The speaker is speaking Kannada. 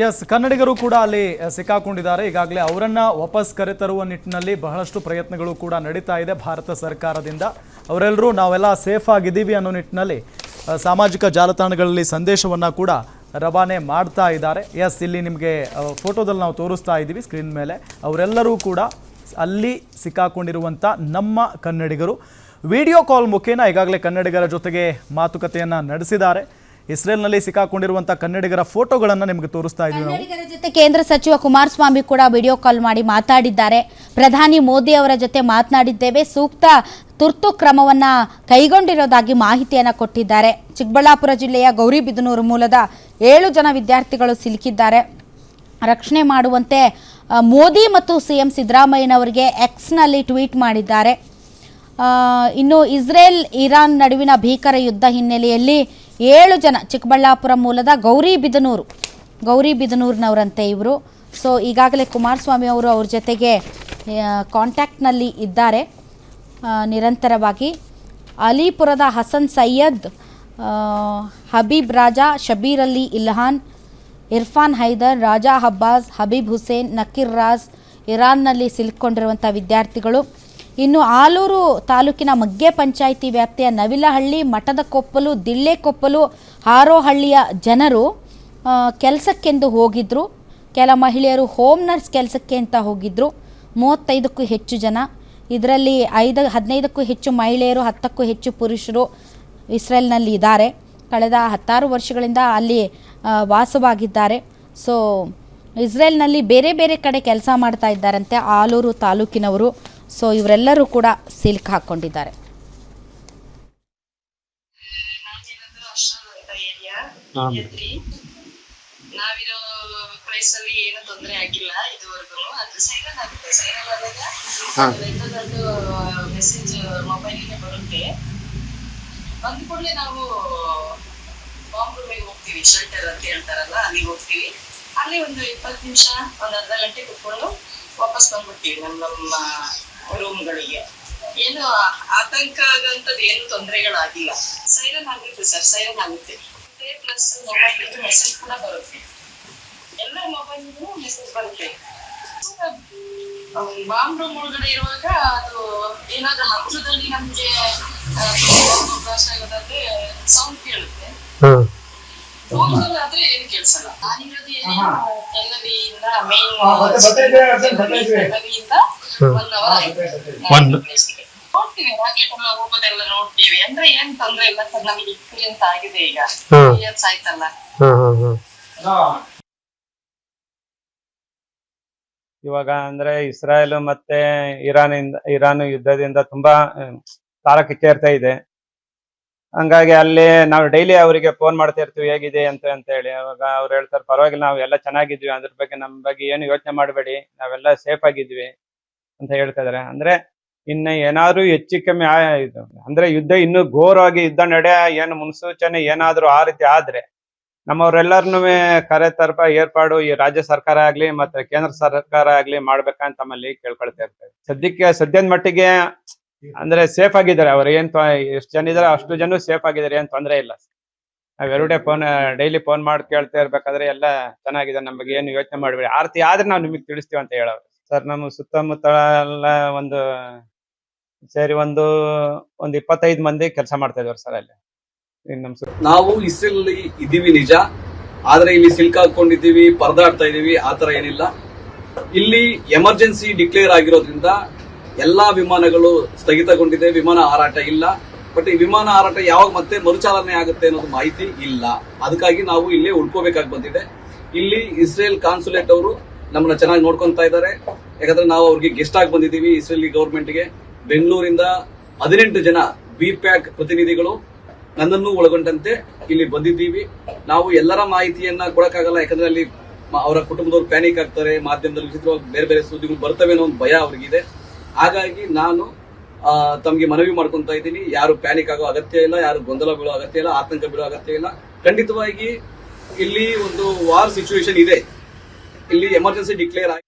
ಎಸ್ ಕನ್ನಡಿಗರು ಕೂಡ ಅಲ್ಲಿ ಸಿಕ್ಕಾಕೊಂಡಿದ್ದಾರೆ. ಈಗಾಗಲೇ ಅವರನ್ನ ವಾಪಸ್ ಕರೆತರುವ ನಿಟ್ಟಿನಲ್ಲಿ ಬಹಳಷ್ಟು ಪ್ರಯತ್ನಗಳು ಕೂಡ ನಡೀತಾ ಇದೆ ಭಾರತ ಸರ್ಕಾರದಿಂದ. ಅವರೆಲ್ಲರೂ ನಾವೆಲ್ಲ ಸೇಫ್ ಆಗಿದ್ದೀವಿ ಅನ್ನೋ ನಿಟ್ಟಿನಲ್ಲಿ ಸಾಮಾಜಿಕ ಜಾಲತಾಣಗಳಲ್ಲಿ ಸಂದೇಶವನ್ನ ಕೂಡ ರವಾನೆ ಮಾಡ್ತಾ ಇದ್ದಾರೆ. ಎಸ್ ಇಲ್ಲಿ ನಿಮಗೆ ಫೋಟೋದಲ್ಲಿ ನಾವು ತೋರಿಸ್ತಾ ಇದ್ದೀವಿ ಸ್ಕ್ರೀನ್ ಮೇಲೆ. ಅವರೆಲ್ಲರೂ ಕೂಡ ಅಲ್ಲಿ ಸಿಕ್ಕಾಕೊಂಡಿರುವಂಥ ನಮ್ಮ ಕನ್ನಡಿಗರು. ವಿಡಿಯೋ ಕಾಲ್ ಮುಖೇನ ಈಗಾಗಲೇ ಕನ್ನಡಿಗರ ಜೊತೆಗೆ ಮಾತುಕತೆಯನ್ನು ನಡೆಸಿದ್ದಾರೆ. ಇಸ್ರೇಲ್ನಲ್ಲಿ ಸಿಕ್ಕಾಕೊಂಡಿರುವಂಥ ಕನ್ನಡಿಗರ ಫೋಟೋಗಳನ್ನು ನಿಮಗೆ ತೋರಿಸ್ತಾ ಇದ್ದೀವಿ ನಾವು. ಜೊತೆ ಕೇಂದ್ರ ಸಚಿವ ಕುಮಾರಸ್ವಾಮಿ ಕೂಡ ವಿಡಿಯೋ ಕಾಲ್ ಮಾಡಿ ಮಾತಾಡಿದ್ದಾರೆ. ಪ್ರಧಾನಿ ಮೋದಿ ಅವರ ಜೊತೆ ಮಾತನಾಡಿದ್ದೇವೆ. ಸೂಕ್ತ ತುರ್ತು ಕ್ರಮವನ್ನ ಕೈಗೊಂಡಿರೋದಾಗಿ ಮಾಹಿತಿಯನ್ನು ಕೊಟ್ಟಿದ್ದಾರೆ. ಚಿಕ್ಕಬಳ್ಳಾಪುರ ಜಿಲ್ಲೆಯ ಗೌರಿಬಿದನೂರು ಮೂಲದ ಏಳು ಜನ ವಿದ್ಯಾರ್ಥಿಗಳು ಸಿಲುಕಿದ್ದಾರೆ. ರಕ್ಷಣೆ ಮಾಡುವಂತೆ ಮೋದಿ ಮತ್ತು ಸಿ ಎಂ ಸಿದ್ದರಾಮಯ್ಯನವರಿಗೆ ಎಕ್ಸ್ನಲ್ಲಿ ಟ್ವೀಟ್ ಮಾಡಿದ್ದಾರೆ. ಇನ್ನು ಇಸ್ರೇಲ್ ಇರಾನ್ ನಡುವಿನ ಭೀಕರ ಯುದ್ಧ ಹಿನ್ನೆಲೆಯಲ್ಲಿ ಏಳು ಜನ ಚಿಕ್ಕಬಳ್ಳಾಪುರ ಮೂಲದ ಗೌರಿಬಿದನೂರು ಗೌರಿಬಿದನೂರಿನವರಂತೆ ಇವರು. ಸೊ ಈಗಾಗಲೇ ಕುಮಾರಸ್ವಾಮಿ ಅವರು ಅವ್ರ ಜೊತೆಗೆ ಕಾಂಟ್ಯಾಕ್ಟ್ನಲ್ಲಿ ಇದ್ದಾರೆ. ನಿರಂತರವಾಗಿ. ಅಲಿಪುರದ ಹಸನ್ ಸೈಯದ್ ಹಬೀಬ್ ರಾಜಾ, ಶಬೀರ್ ಅಲಿ ಇಲ್ಹಾನ್, ಇರ್ಫಾನ್ ಹೈದರ್, ರಾಜಾ ಹಬ್ಬಾಸ್ ಹಬೀಬ್ ಹುಸೇನ್, ನಕೀರ್ ರಾಜ್, ಇರಾನ್ನಲ್ಲಿ ಸಿಲುಕೊಂಡಿರುವಂಥ ವಿದ್ಯಾರ್ಥಿಗಳು. ಇನ್ನು ಆಲೂರು ತಾಲೂಕಿನ ಮಗ್ಗೆ ಪಂಚಾಯಿತಿ ವ್ಯಾಪ್ತಿಯ ನವಿಲಹಳ್ಳಿ, ಮಠದ ಕೊಪ್ಪಲು, ದಿಳ್ಳೆ ಕೊಪ್ಪಲು, ಹಾರೋಹಳ್ಳಿಯ ಜನರು ಕೆಲಸಕ್ಕೆಂದು ಹೋಗಿದ್ರು. ಕೆಲ ಮಹಿಳೆಯರು ಹೋಮ್ ನರ್ಸ್ ಕೆಲಸಕ್ಕೆ ಅಂತ ಹೋಗಿದ್ರು. ಮೂವತ್ತೈದಕ್ಕೂ ಹೆಚ್ಚು ಜನ. ಇದರಲ್ಲಿ ಐದು, ಹದಿನೈದಕ್ಕೂ ಹೆಚ್ಚು ಮಹಿಳೆಯರು, ಹತ್ತಕ್ಕೂ ಹೆಚ್ಚು ಪುರುಷರು ಇಸ್ರೇಲ್ನಲ್ಲಿ ಇದ್ದಾರೆ. ಕಳೆದ ಹತ್ತಾರು ವರ್ಷಗಳಿಂದ ಅಲ್ಲಿ ವಾಸವಾಗಿದ್ದಾರೆ. ಸೊ, ಇಸ್ರೇಲ್ನಲ್ಲಿ ಬೇರೆ ಬೇರೆ ಕಡೆ ಕೆಲಸ ಮಾಡ್ತಾ ಇದ್ದಾರಂತೆ ಆಲೂರು ತಾಲೂಕಿನವರು. ಸೊ ಇವರೆಲ್ಲರೂ ಕೂಡ ಸಿಲ್ಕ್ ಹಾಕೊಂಡಿದ್ದಾರೆ. ನಾವಿರೋ ಪ್ಲೇಸ್ ಅಲ್ಲಿ ಏನು ತೊಂದರೆ ಆಗಿಲ್ಲ ಇದುವರೆಗೂ. ಅದು ಸೈರನ್ ಆಗುತ್ತೆ. ಸೈರನ್ ಆದಾಗ ರೆಗ್ಯುಲರ್ದು ಮೆಸೇಜ್ ಮೊಬೈಲಿಗೆ ಬರುತ್ತೆ. ಬಂದ ಕೂಡಲೇ ನಾವು ಬಾಂಬ್ ರೂಮಿಗೆ ಹೋಗ್ತೀವಿ. ಶೆಲ್ಟರ್ ಅಂತ ಹೇಳ್ತಾರಲ್ಲ ಅಲ್ಲಿಗೆ ಹೋಗ್ತೀವಿ. ಅಲ್ಲಿ ಒಂದು ಇಪ್ಪತ್ತು ನಿಮಿಷ ಒಂದು ಅರ್ಧ ಗಂಟೆ ಕುತ್ಕೊಂಡು ವಾಪಸ್ ಬಂದ್ಬಿಡ್ತೀವಿ. ನಮ್ಮ ನಮ್ಮ ರೂಮ್ಗಳಿಗೆ ಏನು ಆತಂಕ ಆಗುವಂತದ್ದು ಏನು ತೊಂದರೆಗಳಾಗಿಲ್ಲ. ಸೈರನ್ ಆಗುತ್ತೆ ಸರ್ ಸೈರನ್ ಆಗುತ್ತೆ. ಪ್ಲಸ್ ಮೊಬೈಲ್ ಮೆಸೇಜ್ ಕೂಡ ಬರುತ್ತೆ. ಎಲ್ಲ ಮೊಬೈಲ್ಗೂ ಮೆಸೇಜ್ ಬರುತ್ತೆ. ಬಾಂಬ್ ರೂಮ್ ಒಳಗಡೆ ಇರುವಾಗ ಅದು ಏನಾದ್ರೂ ಹತ್ರದಲ್ಲಿ ನಮ್ಗೆ ಬ್ಲಾಸ್ಟ್ ಆಗೋದಾದ್ರೆ ಸೌಂಡ್ ಕೇಳುತ್ತೆ. ಆದ್ರೆ ಏನು ಕೇಳಿಸಲ್ಲ. ನಾನಿರೋದು ಏನೇನು ಮೇನ್ ಒನ್ ಅವರ್ ಆಯ್ತು ನಾನು ಪ್ಲೇಸ್ಗೆ. ನೋಡ್ತೀವಿ ರಾಕೆಟ್ ಎಲ್ಲ ಹೋಗೋದೆಲ್ಲ ನೋಡ್ತೀವಿ. ಅಂದ್ರೆ ಏನ್ ತೊಂದ್ರೆ ಇಲ್ಲ ಸರ್ ನಮಗೆ ಎಕ್ಸ್ಪೀರಿಯನ್ಸ್ ಆಗಿದೆ ಈಗ. ಇಯರ್ಸ್ ಆಯ್ತಲ್ಲ. ಇವಾಗ ಅಂದ್ರೆ ಇಸ್ರಾಯೇಲ್ ಮತ್ತೆ ಇರಾನ್ ಇಂದ ಇರಾನ್ ಯುದ್ಧದಿಂದ ತುಂಬಾ ಹ್ಮ್, ತಾರಕಕ್ಕೆ ಏರ್ತಾ ಇದೆ. ಹಂಗಾಗಿ ಅಲ್ಲಿ ನಾವು ಡೈಲಿ ಅವರಿಗೆ ಫೋನ್ ಮಾಡ್ತಾ ಇರ್ತೀವಿ ಹೇಗಿದೆ ಅಂತ ಅಂತ ಹೇಳಿ. ಅವಾಗ ಅವ್ರು ಹೇಳ್ತಾರೆ ಪರವಾಗಿಲ್ಲ ನಾವು ಎಲ್ಲ ಚೆನ್ನಾಗಿದ್ವಿ. ಅದ್ರ ಬಗ್ಗೆ ನಮ್ ಬಗ್ಗೆ ಏನು ಯೋಚನೆ ಮಾಡಬೇಡಿ. ನಾವೆಲ್ಲ ಸೇಫ್ ಆಗಿದ್ವಿ. ಅಂತ ಹೇಳ್ತಾ ಇದಾರೆ. ಅಂದ್ರೆ ಇನ್ನ ಏನಾದ್ರೂ ಹೆಚ್ಚು ಕಮ್ಮಿ ಅಂದ್ರೆ ಯುದ್ಧ ಇನ್ನು ಘೋರವಾಗಿ ಯುದ್ಧ ನಡೆ ಏನು ಮುನ್ಸೂಚನೆ ಏನಾದ್ರೂ ಆ ರೀತಿ ಆದ್ರೆ ನಮ್ಮವ್ರೆಲ್ಲರನ್ನೂ ಕರೆ ತರಪ ಏರ್ಪಾಡು ಈ ರಾಜ್ಯ ಸರ್ಕಾರ ಆಗ್ಲಿ ಮತ್ತೆ ಕೇಂದ್ರ ಸರ್ಕಾರ ಆಗ್ಲಿ ಮಾಡ್ಬೇಕಂತ ತಮ್ಮಲ್ಲಿ ಕೇಳ್ಕೊಳ್ತಾ ಇರ್ತೇವೆ ಸದ್ಯಕ್ಕೆ ಸದ್ಯದ ಮಟ್ಟಿಗೆ ಅಂದ್ರೆ ಸೇಫ್ ಆಗಿದ್ದಾರೆ ಅವ್ರು. ಏನ್ ಎಷ್ಟು ಜನ ಇದಾರೆ, ಅಷ್ಟು ಜನ ಸೇಫ್ ಆಗಿದ್ದಾರೆ, ಏನ್ ತೊಂದರೆ ಇಲ್ಲ. ನಾವ್ ಎರಡೇ ಫೋನ್ ಡೈಲಿ ಫೋನ್ ಮಾಡಿ ಕೇಳ್ತಾ ಇರ್ಬೇಕಾದ್ರೆ ಎಲ್ಲ ಚೆನ್ನಾಗಿದೆ. ನಮ್ಮ ಬಗ್ಗೆ ಏನು ಯೋಚನೆ ಮಾಡಬೇಡಿ. ಆರತಿ ಆದ್ರೆ ನಾವು ನಿಮಗೆ ತಿಳಿಸ್ತೀವಿ ಅಂತ ಹೇಳೋರು ಸರ್ ನಮ್ಮ ಸುತ್ತಮುತ್ತ ಎಲ್ಲ ಒಂದು ಸೇರಿ ಒಂದು ಒಂದು ಇಪ್ಪತ್ತೈದು ಮಂದಿ ಕೆಲಸ ಮಾಡ್ತಾ ಇದ್ದಾರೆ ಸರ್ ಅಲ್ಲಿ. ನಾವು ಇಸ್ರೇಲ್ ಇದ್ದೀವಿ ನಿಜ. ಆದ್ರೆ ಇಲ್ಲಿ ಸಿಲ್ಕ್ ಹಾಕೊಂಡಿದ್ದೀವಿ ಪರದಾಡ್ತಾ ಇದೀವಿ ಆತರ ಏನಿಲ್ಲ. ಇಲ್ಲಿ ಎಮರ್ಜೆನ್ಸಿ ಡಿಕ್ಲೇರ್ ಆಗಿರೋದ್ರಿಂದ ಎಲ್ಲಾ ವಿಮಾನಗಳು ಸ್ಥಗಿತಗೊಂಡಿದೆ. ವಿಮಾನ ಹಾರಾಟ ಇಲ್ಲ. ಬಟ್ ಈ ವಿಮಾನ ಹಾರಾಟ ಯಾವಾಗ ಮತ್ತೆ ಮರುಚಾಲನೆ ಆಗುತ್ತೆ ಅನ್ನೋದು ಮಾಹಿತಿ ಇಲ್ಲ. ಅದಕ್ಕಾಗಿ ನಾವು ಇಲ್ಲೇ ಉಳ್ಕೋಬೇಕಾಗಿ ಬಂದಿದೆ. ಇಲ್ಲಿ ಇಸ್ರೇಲ್ ಕಾನ್ಸುಲೇಟ್ ಅವರು ನಮ್ಮನ್ನ ಚೆನ್ನಾಗಿ ನೋಡ್ಕೊಂತಾ ಇದ್ದಾರೆ. ಯಾಕಂದ್ರೆ ನಾವು ಅವ್ರಿಗೆ ಗೆಸ್ಟ್ ಆಗಿ ಬಂದಿದ್ದೀವಿ ಇಸ್ರೇಲಿ ಗೌರ್ಮೆಂಟ್ಗೆ ಬೆಂಗಳೂರಿಂದ ಹದಿನೆಂಟು ಜನ ಬಿ ಪ್ಯಾಕ್ ಪ್ರತಿನಿಧಿಗಳು ನನ್ನನ್ನು ಒಳಗೊಂಡಂತೆ ಇಲ್ಲಿ ಬಂದಿದ್ದೀವಿ. ನಾವು ಎಲ್ಲರ ಮಾಹಿತಿಯನ್ನ ಕೊಡಕ್ಕಾಗಲ್ಲ, ಯಾಕಂದ್ರೆ ಅಲ್ಲಿ ಅವರ ಕುಟುಂಬದವ್ರು ಪ್ಯಾನಿಕ್ ಆಗ್ತಾರೆ, ಮಾಧ್ಯಮದಲ್ಲಿ ವಿಚಿತ್ರವಾಗಿ ಬೇರೆ ಬೇರೆ ಸುದ್ದಿಗಳು ಬರ್ತವೆ ಅನ್ನೋ ಒಂದು ಭಯ ಅವ್ರಿಗಿದೆ. ಹಾಗಾಗಿ ನಾನು ತಮಗೆ ಮನವಿ ಮಾಡ್ಕೊಂತ ಇದ್ದೀನಿ. ಯಾರು ಪ್ಯಾನಿಕ್ ಆಗೋ ಅಗತ್ಯ ಇಲ್ಲ, ಯಾರು ಗೊಂದಲ ಬೀಳೋ ಅಗತ್ಯ ಇಲ್ಲ, ಆತಂಕ ಬೀಳೋ ಅಗತ್ಯ ಇಲ್ಲ. ಖಂಡಿತವಾಗಿ ಇಲ್ಲಿ ಒಂದು ವಾರ್ ಸಿಚುವೇಶನ್ ಇದೆ. ಇಲ್ಲಿ ಎಮರ್ಜೆನ್ಸಿ ಡಿಕ್ಲೇರ್ ಆಗಿ